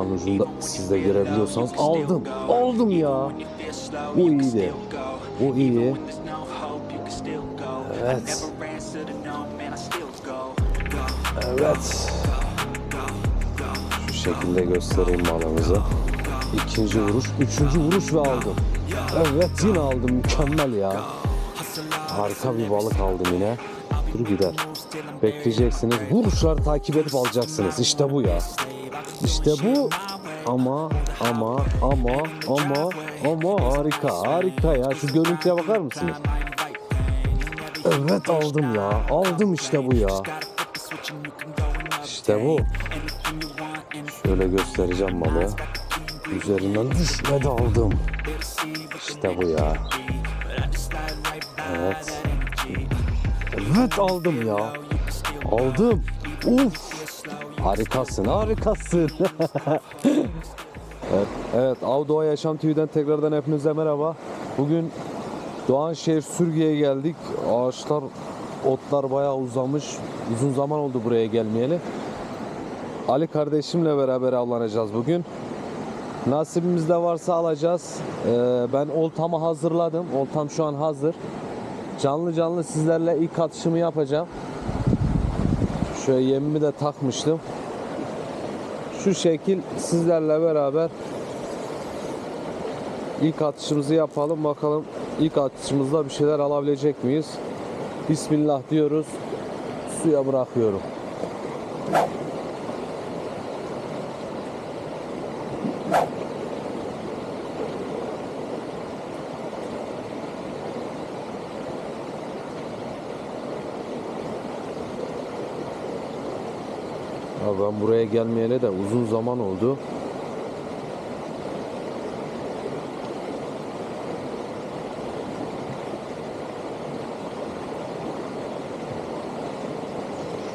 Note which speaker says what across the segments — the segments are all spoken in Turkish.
Speaker 1: Kameranın ucunda siz de görebiliyorsanız aldım. Aldım ya. Bu iyiydi. Bu iyi. Evet. Evet. Şu şekilde göstereyim balığımızı. İkinci vuruş, üçüncü vuruş ve aldım. Evet yine aldım. Mükemmel ya. Harika bir balık aldım yine. Dur gider. Bekleyeceksiniz. Vuruşları takip edip alacaksınız. İşte bu ya. İşte bu. Ama ama ama ama ama harika harika ya. Şu görüntüye bakar mısınız? Evet aldım ya. Aldım işte bu ya. İşte bu. Şöyle göstereceğim balığı. Üzerinden düşmedi aldım. İşte bu ya. Evet. Evet aldım ya. Aldım. Uf. Harikasın, harikasın. evet, evet, Av Doğa Yaşam TV'den tekrardan hepinize merhaba. Bugün Doğanşehir Sürgü'ye geldik. Ağaçlar, otlar bayağı uzamış. Uzun zaman oldu buraya gelmeyeli. Ali kardeşimle beraber avlanacağız bugün. Nasibimizde varsa alacağız. Ee, ben oltamı hazırladım. Oltam şu an hazır. Canlı canlı sizlerle ilk atışımı yapacağım. Şöyle yemimi de takmıştım. Şu şekil sizlerle beraber ilk atışımızı yapalım. Bakalım ilk atışımızda bir şeyler alabilecek miyiz? Bismillah diyoruz. Suya bırakıyorum. Ya ben buraya gelmeyeli de uzun zaman oldu.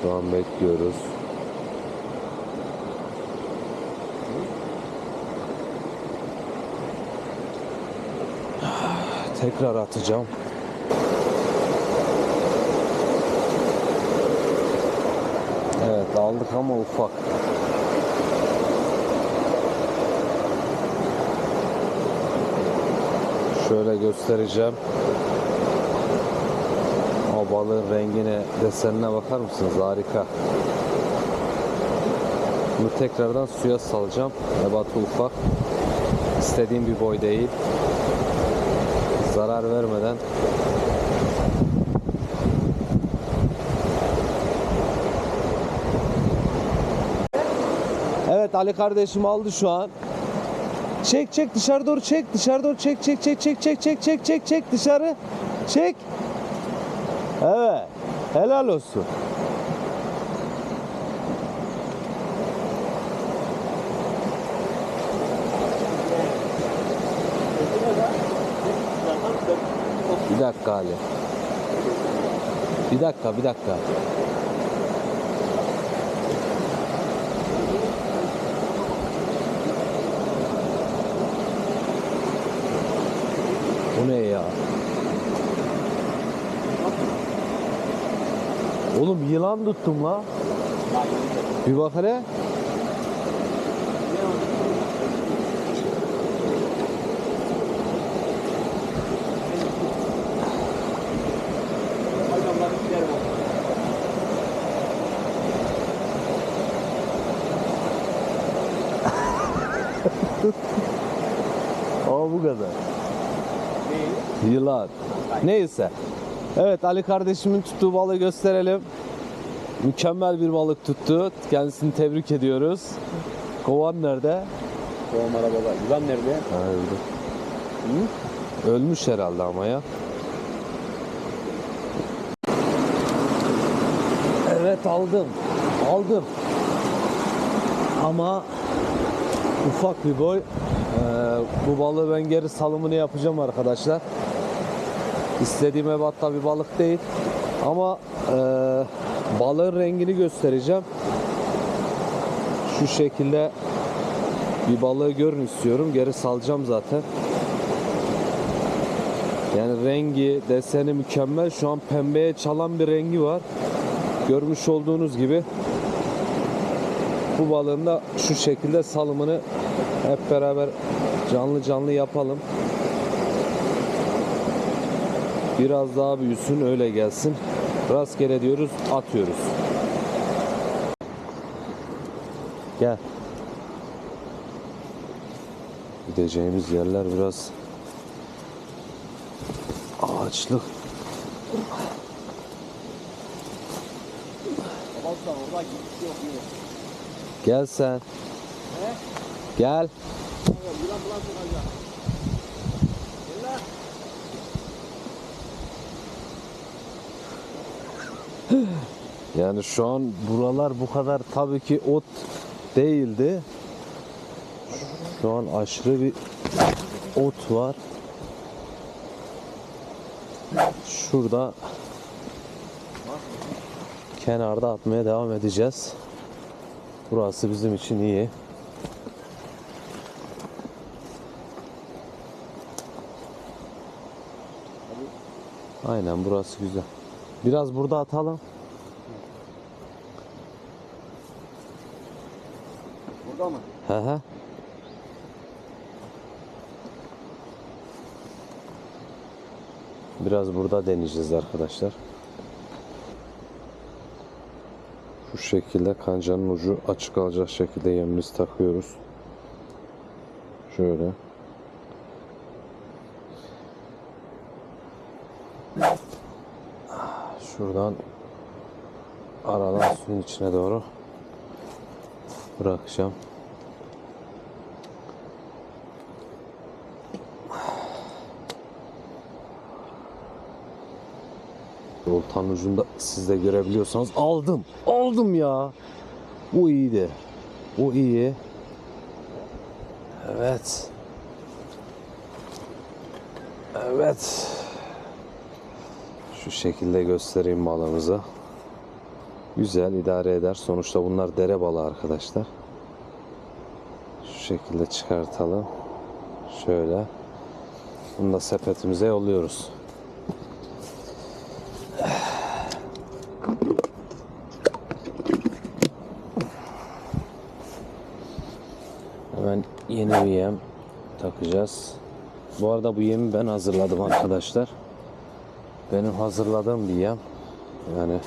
Speaker 1: Şu an bekliyoruz. Tekrar atacağım. Evet aldık ama ufak. Şöyle göstereceğim. O balığın rengine, desenine bakar mısınız? Harika. Bunu tekrardan suya salacağım. Ebatı ufak. İstediğim bir boy değil. Zarar vermeden Evet Ali kardeşim aldı şu an. Çek çek dışarı doğru çek dışarı doğru çek çek çek çek çek çek çek çek çek dışarı çek. Evet helal olsun. Bir dakika Ali. Bir dakika bir dakika. Ne ya? Oğlum yılan tuttum la. Bir bak hele. Aa bu kadar. Yılan. Neyse. Evet Ali kardeşimin tuttuğu balığı gösterelim. Mükemmel bir balık tuttu. Kendisini tebrik ediyoruz. Kovan nerede?
Speaker 2: Tohum arabalar. Yılan nerede?
Speaker 1: Ha, öldü. Ölmüş herhalde ama ya. Evet aldım. Aldım. Ama ufak bir boy. Ee, bu balığı ben geri salımını yapacağım arkadaşlar. İstediğim ebatta bir balık değil. Ama e, balığın rengini göstereceğim. Şu şekilde bir balığı görün istiyorum. Geri salacağım zaten. Yani rengi, deseni mükemmel. Şu an pembeye çalan bir rengi var. Görmüş olduğunuz gibi. Bu balığın da şu şekilde salımını hep beraber canlı canlı yapalım. Biraz daha büyüsün öyle gelsin. Rastgele diyoruz atıyoruz. Gel. Gideceğimiz yerler biraz ağaçlık. Gel sen. Gel Yani şu an buralar bu kadar tabii ki ot değildi. Şu an aşırı bir ot var. Şurada kenarda atmaya devam edeceğiz. Burası bizim için iyi. Aynen burası güzel. Biraz burada atalım.
Speaker 2: Burada mı?
Speaker 1: Hı hı. Biraz burada deneyeceğiz arkadaşlar. Şu şekilde kancanın ucu açık alacak şekilde yemimizi takıyoruz. Şöyle. Şuradan aradan suyun içine doğru bırakacağım. Oltanın ucunda siz de görebiliyorsanız aldım. Aldım ya. Bu iyiydi. Bu iyi. Evet. Evet. Şu şekilde göstereyim balığımızı. Güzel idare eder. Sonuçta bunlar dere balığı arkadaşlar. Şu şekilde çıkartalım. Şöyle. Bunu da sepetimize yolluyoruz. Hemen yeni bir yem takacağız. Bu arada bu yemi ben hazırladım arkadaşlar. Benim hazırladığım bir yem. Yani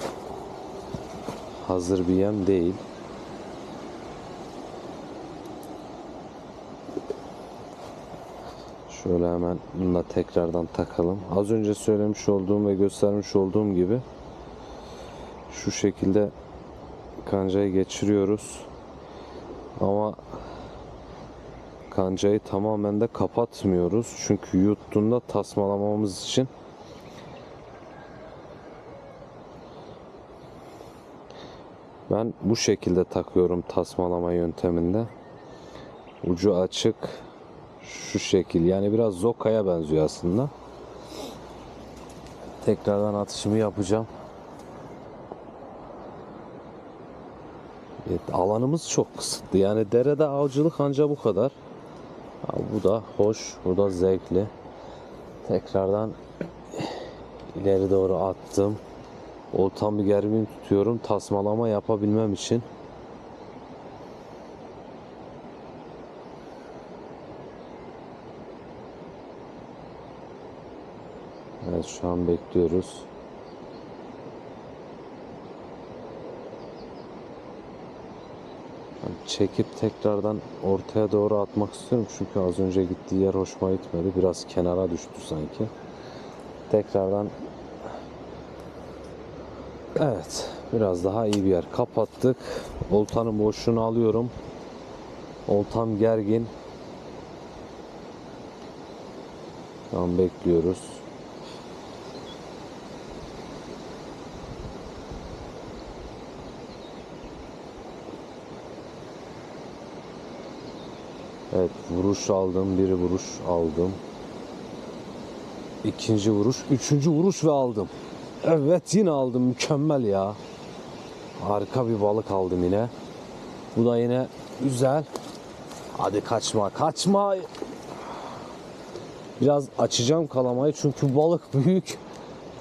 Speaker 1: hazır bir yem değil. Şöyle hemen bunu da tekrardan takalım. Az önce söylemiş olduğum ve göstermiş olduğum gibi şu şekilde kancayı geçiriyoruz. Ama kancayı tamamen de kapatmıyoruz. Çünkü yuttuğunda tasmalamamız için ben bu şekilde takıyorum tasmalama yönteminde. Ucu açık şu şekil. Yani biraz zokaya benziyor aslında. Tekrardan atışımı yapacağım. Evet, alanımız çok kısıtlı. Yani derede avcılık anca bu kadar. Bu da hoş, bu da zevkli. Tekrardan ileri doğru attım. Oltam bir gergin tutuyorum tasmalama yapabilmem için. Evet şu an bekliyoruz. Çekip tekrardan ortaya doğru atmak istiyorum çünkü az önce gittiği yer hoşuma gitmedi. Biraz kenara düştü sanki. Tekrardan Evet, biraz daha iyi bir yer. Kapattık. Oltanın boşluğunu alıyorum. Oltam gergin. An bekliyoruz. Vuruş aldım. Biri vuruş aldım. İkinci vuruş. Üçüncü vuruş ve aldım. Evet yine aldım. Mükemmel ya. Harika bir balık aldım yine. Bu da yine güzel. Hadi kaçma kaçma. Biraz açacağım kalamayı çünkü balık büyük.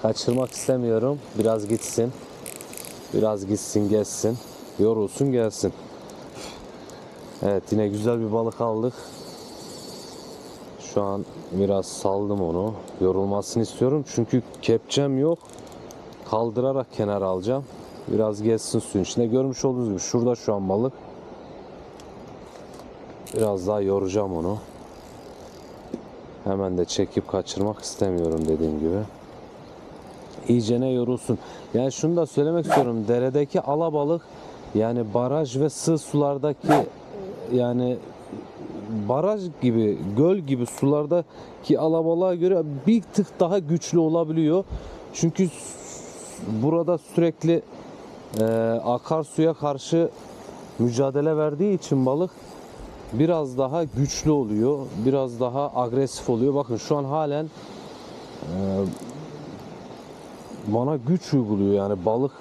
Speaker 1: Kaçırmak istemiyorum. Biraz gitsin. Biraz gitsin gelsin. Yorulsun gelsin. Evet yine güzel bir balık aldık. Şu an biraz saldım onu. Yorulmasını istiyorum çünkü kepçem yok. Kaldırarak kenara alacağım. Biraz gezsin suyun içinde. Görmüş olduğunuz gibi şurada şu an balık. Biraz daha yoracağım onu. Hemen de çekip kaçırmak istemiyorum dediğim gibi. İyicene yorulsun. Yani şunu da söylemek istiyorum. Deredeki alabalık yani baraj ve sığ sulardaki yani baraj gibi, göl gibi sulardaki alabalığa göre bir tık daha güçlü olabiliyor. Çünkü burada sürekli e, akarsuya karşı mücadele verdiği için balık biraz daha güçlü oluyor. Biraz daha agresif oluyor. Bakın şu an halen e, bana güç uyguluyor yani balık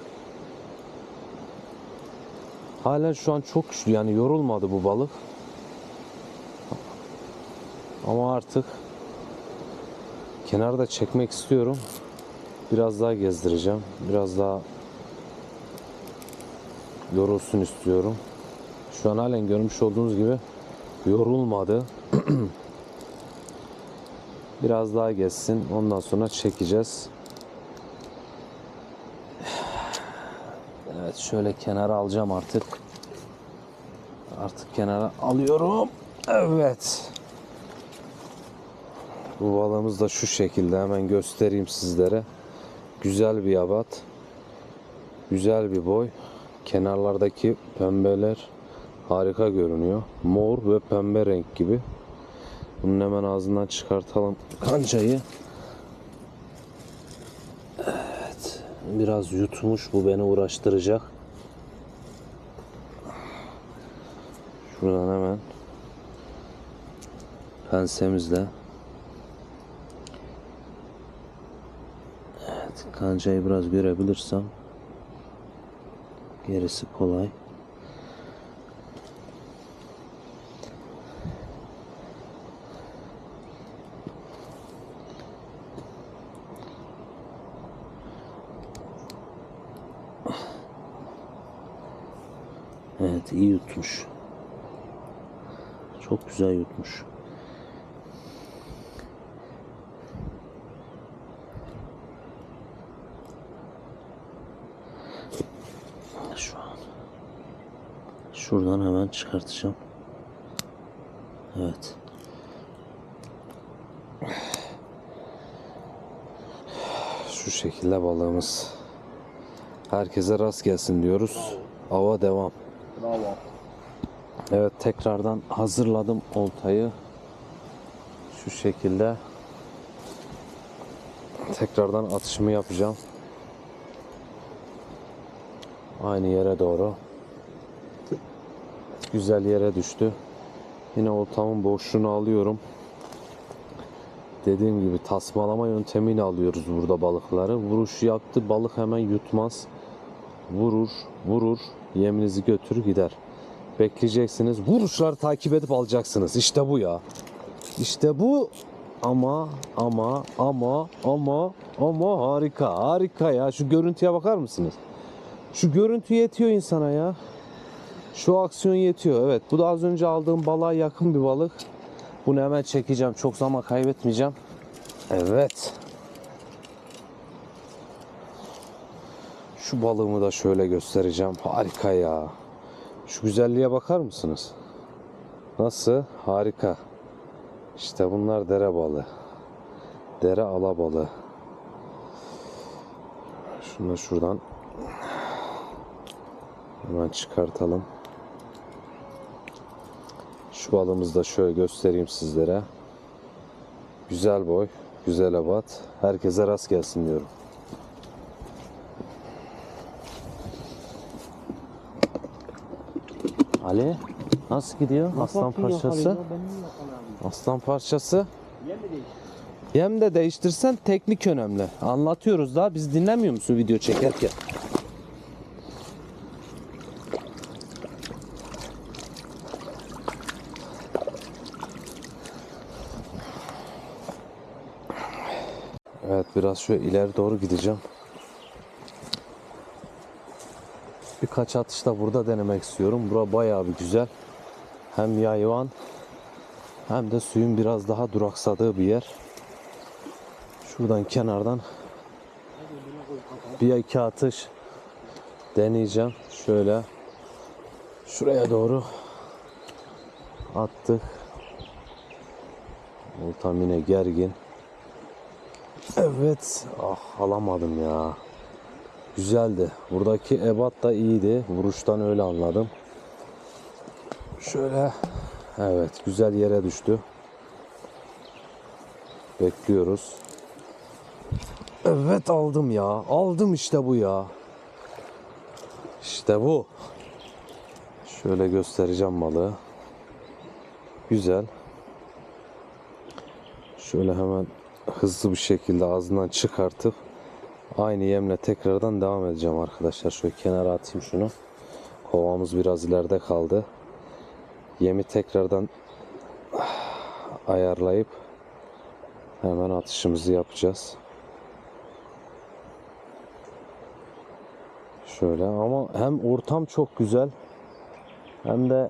Speaker 1: halen şu an çok güçlü yani yorulmadı bu balık ama artık kenarda çekmek istiyorum biraz daha gezdireceğim biraz daha yorulsun istiyorum şu an halen görmüş olduğunuz gibi yorulmadı biraz daha gezsin ondan sonra çekeceğiz Evet şöyle kenara alacağım artık. Artık kenara alıyorum. Evet. Bu balığımız da şu şekilde hemen göstereyim sizlere. Güzel bir yabat. Güzel bir boy. Kenarlardaki pembeler harika görünüyor. Mor ve pembe renk gibi. Bunun hemen ağzından çıkartalım kancayı. Biraz yutmuş bu beni uğraştıracak. Şuradan hemen pensemizle Evet, kancayı biraz görebilirsem gerisi kolay. Evet iyi yutmuş. Çok güzel yutmuş. Şuradan hemen çıkartacağım. Evet. Şu şekilde balığımız. Herkese rast gelsin diyoruz. Ava devam.
Speaker 2: Bravo.
Speaker 1: Evet tekrardan hazırladım oltayı. Şu şekilde tekrardan atışımı yapacağım. Aynı yere doğru. Güzel yere düştü. Yine oltamın boşluğunu alıyorum. Dediğim gibi tasmalama yöntemiyle alıyoruz burada balıkları. Vuruş yaptı balık hemen yutmaz. Vurur, vurur, yeminizi götürür gider. Bekleyeceksiniz. Vuruşları takip edip alacaksınız. İşte bu ya. İşte bu. Ama ama ama ama ama harika harika ya. Şu görüntüye bakar mısınız? Şu görüntü yetiyor insana ya. Şu aksiyon yetiyor. Evet bu da az önce aldığım balığa yakın bir balık. Bunu hemen çekeceğim. Çok zaman kaybetmeyeceğim. Evet. Şu balığımı da şöyle göstereceğim. Harika ya. Şu güzelliğe bakar mısınız? Nasıl? Harika. İşte bunlar dere balığı. Dere alabalığı. Şunu da şuradan hemen çıkartalım. Şu balığımızı da şöyle göstereyim sizlere. Güzel boy, güzel abat. Herkese rast gelsin diyorum. Ali nasıl gidiyor? Aslan parçası. Aslan parçası.
Speaker 2: Yem mi değişti?
Speaker 1: Yem de değiştirsen teknik önemli. Anlatıyoruz da biz dinlemiyor musun video çekerken? Biraz şöyle ileri doğru gideceğim. Birkaç atış da burada denemek istiyorum. Bura bayağı bir güzel. hem yayvan hem de suyun biraz daha duraksadığı bir yer. Şuradan kenardan bir iki atış deneyeceğim. Şöyle şuraya doğru attık. Oltam yine gergin. Evet. Ah alamadım ya. Güzeldi. Buradaki ebat da iyiydi. Vuruştan öyle anladım. Şöyle. Evet. Güzel yere düştü. Bekliyoruz. Evet aldım ya. Aldım işte bu ya. İşte bu. Şöyle göstereceğim balığı. Güzel. Şöyle hemen hızlı bir şekilde ağzından çıkartıp aynı yemle tekrardan devam edeceğim arkadaşlar. Şöyle kenara atayım şunu. Kovamız biraz ileride kaldı. Yemi tekrardan ayarlayıp hemen atışımızı yapacağız. Şöyle ama hem ortam çok güzel hem de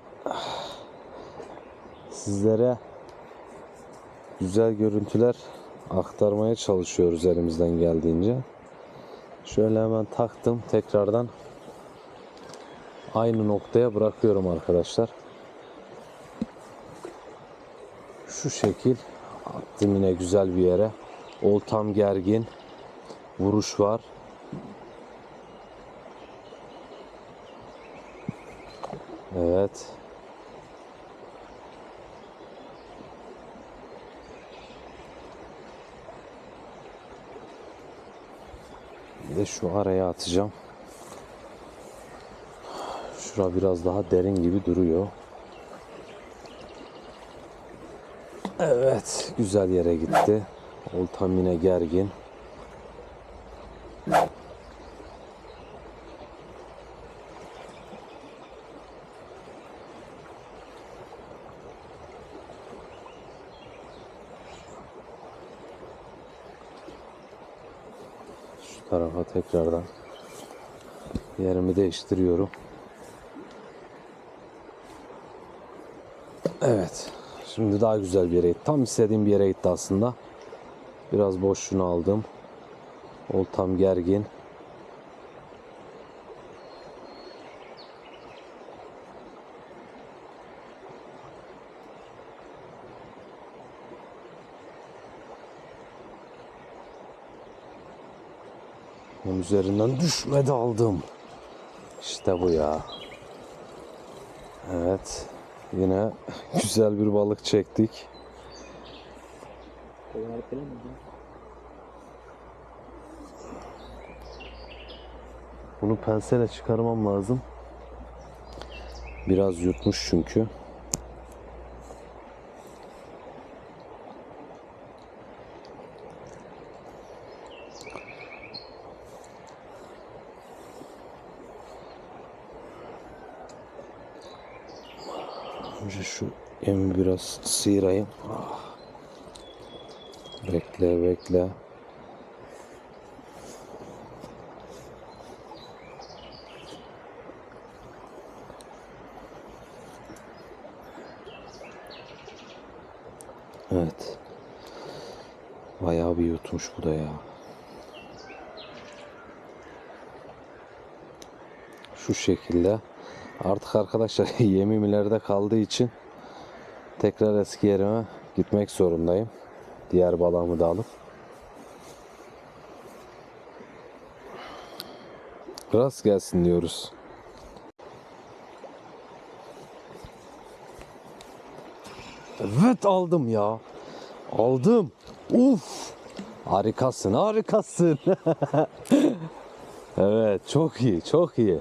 Speaker 1: sizlere güzel görüntüler aktarmaya çalışıyoruz elimizden geldiğince. Şöyle hemen taktım tekrardan aynı noktaya bırakıyorum arkadaşlar. Şu şekil attım yine güzel bir yere. Oltam gergin. Vuruş var. Evet. De şu araya atacağım. Şura biraz daha derin gibi duruyor. Evet, güzel yere gitti. Oltam yine gergin. Şu tarafa tekrardan yerimi değiştiriyorum. Evet. Şimdi daha güzel bir yere gitti. Tam istediğim bir yere gitti aslında. Biraz boşluğunu aldım. Oltam gergin. Onun üzerinden düşmedi aldım. İşte bu ya. Evet. Yine güzel bir balık çektik. Bunu pensele çıkarmam lazım. Biraz yutmuş çünkü. Önce şu yemi biraz sıyırayım. Ah. Bekle bekle. Evet. Bayağı bir yutmuş bu da ya. Şu şekilde. Artık arkadaşlar yemim ileride kaldığı için tekrar eski yerime gitmek zorundayım. Diğer balığımı da alıp. Rast gelsin diyoruz. Evet aldım ya. Aldım. Uf. Harikasın, harikasın. evet, çok iyi, çok iyi.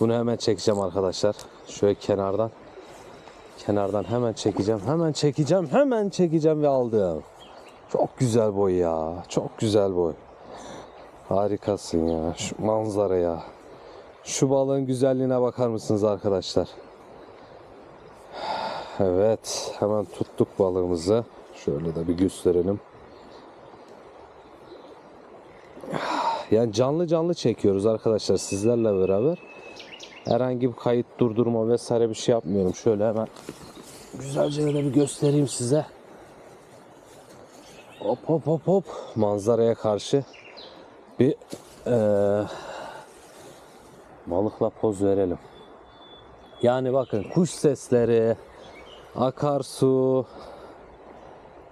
Speaker 1: Bunu hemen çekeceğim arkadaşlar. Şöyle kenardan. Kenardan hemen çekeceğim. Hemen çekeceğim. Hemen çekeceğim ve aldım. Çok güzel boy ya. Çok güzel boy. Harikasın ya. Şu manzaraya. Şu balığın güzelliğine bakar mısınız arkadaşlar? Evet. Hemen tuttuk balığımızı. Şöyle de bir gösterelim. Yani canlı canlı çekiyoruz arkadaşlar sizlerle beraber. Herhangi bir kayıt durdurma vesaire bir şey yapmıyorum. Şöyle hemen güzelce de bir göstereyim size. Hop hop hop hop manzaraya karşı bir eee, balıkla poz verelim. Yani bakın kuş sesleri, akarsu,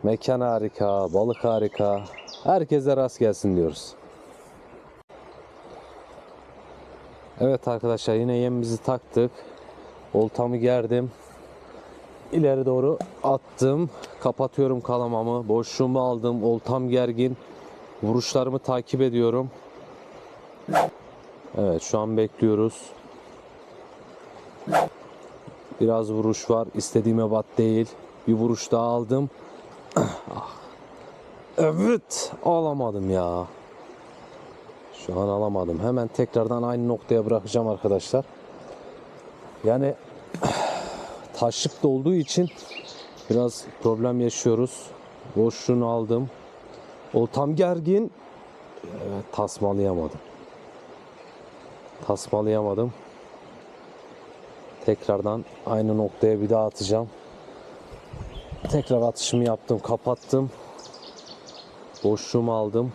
Speaker 1: mekan harika, balık harika. Herkese rast gelsin diyoruz. Evet arkadaşlar yine yemimizi taktık. Oltamı gerdim. İleri doğru attım. Kapatıyorum kalamamı. Boşluğumu aldım. Oltam gergin. Vuruşlarımı takip ediyorum. Evet şu an bekliyoruz. Biraz vuruş var. İstediğim ebat değil. Bir vuruş daha aldım. Ah. evet. Alamadım ya. Şu an alamadım. Hemen tekrardan aynı noktaya bırakacağım arkadaşlar. Yani taşlık da olduğu için biraz problem yaşıyoruz. Boşluğunu aldım. Oltam gergin. Evet, tasmalayamadım. Tasmalayamadım. Tekrardan aynı noktaya bir daha atacağım. Tekrar atışımı yaptım, kapattım. Boşluğumu aldım.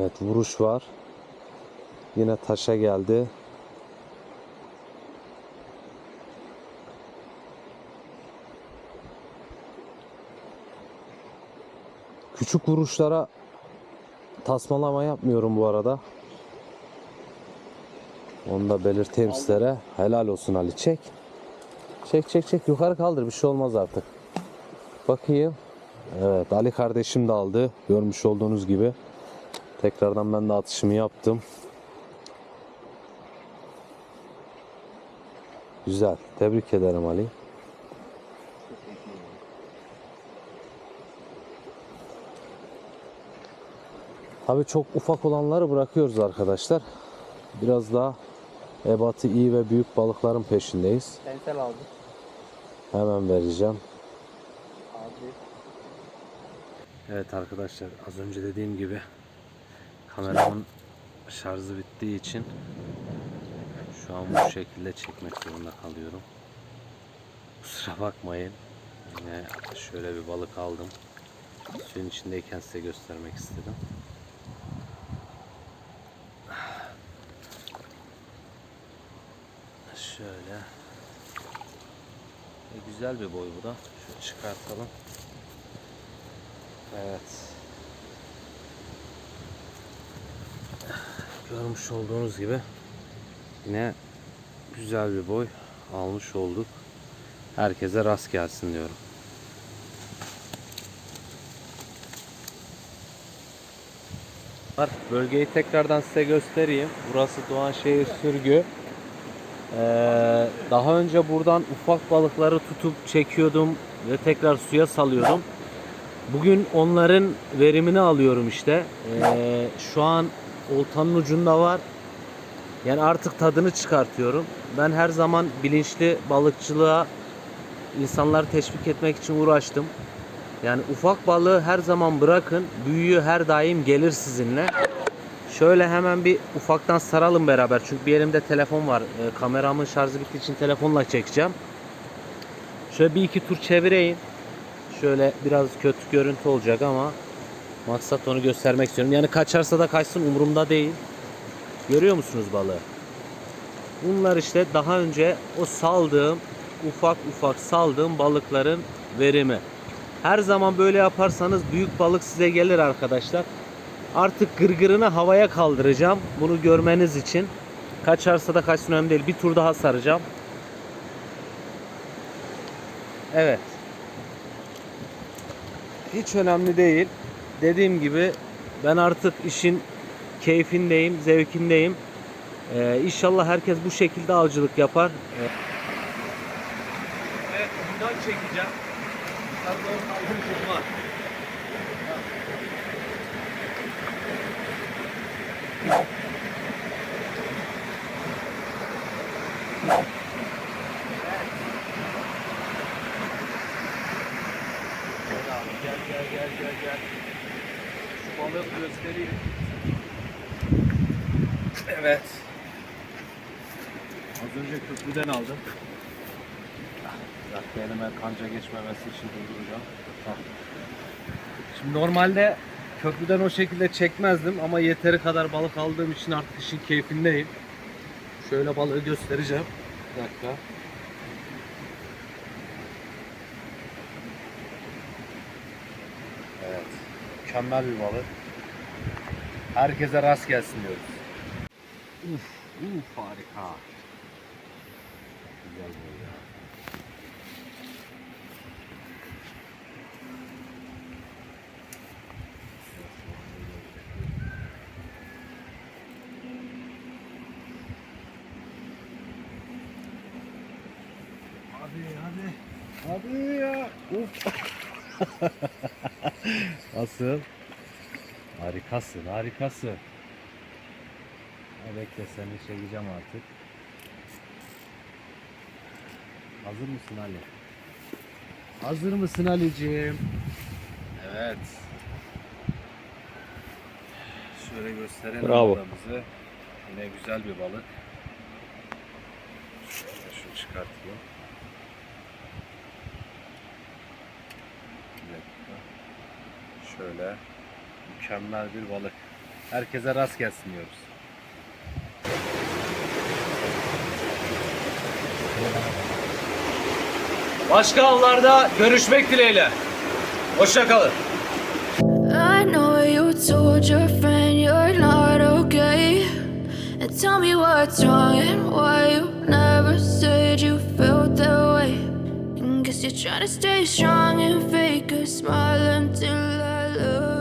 Speaker 1: Evet vuruş var. Yine taşa geldi. Küçük vuruşlara tasmalama yapmıyorum bu arada. Onu da belirteyim sizlere. Helal olsun Ali. Çek. Çek çek çek. Yukarı kaldır. Bir şey olmaz artık. Bakayım. Evet Ali kardeşim de aldı. Görmüş olduğunuz gibi. Tekrardan ben de atışımı yaptım. Güzel. Tebrik ederim Ali. Tabii çok ufak olanları bırakıyoruz arkadaşlar. Biraz daha ebatı iyi ve büyük balıkların peşindeyiz.
Speaker 2: Pensel aldı.
Speaker 1: Hemen vereceğim.
Speaker 2: Abi.
Speaker 1: Evet arkadaşlar az önce dediğim gibi kameramın şarjı bittiği için şu an bu şekilde çekmek zorunda kalıyorum. Kusura bakmayın. Yine şöyle bir balık aldım. Suyun içindeyken size göstermek istedim. Şöyle. E, güzel bir boy bu da. Şöyle çıkartalım. Evet. Görmüş olduğunuz gibi yine güzel bir boy almış olduk. Herkese rast gelsin diyorum. Bölgeyi tekrardan size göstereyim. Burası Doğanşehir Sürgü. Ee, daha önce buradan ufak balıkları tutup çekiyordum ve tekrar suya salıyordum. Bugün onların verimini alıyorum işte. Ee, şu an oltanın ucunda var. Yani artık tadını çıkartıyorum. Ben her zaman bilinçli balıkçılığa insanları teşvik etmek için uğraştım. Yani ufak balığı her zaman bırakın. Büyüğü her daim gelir sizinle. Şöyle hemen bir ufaktan saralım beraber. Çünkü bir elimde telefon var. Ee, kameramın şarjı bittiği için telefonla çekeceğim. Şöyle bir iki tur çevireyim. Şöyle biraz kötü görüntü olacak ama maksat onu göstermek istiyorum. Yani kaçarsa da kaçsın umurumda değil. Görüyor musunuz balığı? Bunlar işte daha önce o saldığım ufak ufak saldığım balıkların verimi. Her zaman böyle yaparsanız büyük balık size gelir arkadaşlar. Artık gırgırını havaya kaldıracağım. Bunu görmeniz için. Kaçarsa da kaçsın önemli değil. Bir tur daha saracağım. Evet. Hiç önemli değil. Dediğim gibi ben artık işin keyfindeyim, zevkindeyim. Ee, inşallah herkes bu şekilde avcılık yapar. Ee, Evet, bundan çekeceğim. Yukarıda ortalığı var. Gel gel gel gel gel. Evet. Az önce köprüden aldım. Dakika elime kanca geçmemesi için durduracağım. Şimdi normalde köprüden o şekilde çekmezdim ama yeteri kadar balık aldığım için artık işin keyfindeyim. Şöyle balığı göstereceğim. Bir dakika. Evet. Mükemmel bir balık. Herkese rast gelsin diyoruz. Uf, uf harika. Güzel balık ya. Hadi hadi. Hadi ya. Uf. Nasıl? Harikasın, harikasın. Ha, bekle seni çekeceğim artık. Hazır mısın Ali? Hazır mısın Ali'ciğim? Evet. Şöyle gösterelim
Speaker 3: Bravo.
Speaker 1: balığımızı. Yine güzel bir balık. Şöyle şunu çıkartayım. Bir dakika. Şöyle mükemmel bir balık. Herkese rast gelsin diyoruz. Başka avlarda görüşmek dileğiyle. Hoşçakalın.
Speaker 4: I tell me what's wrong and why you never said you felt that way. Guess you're trying to stay strong and fake a smile until I look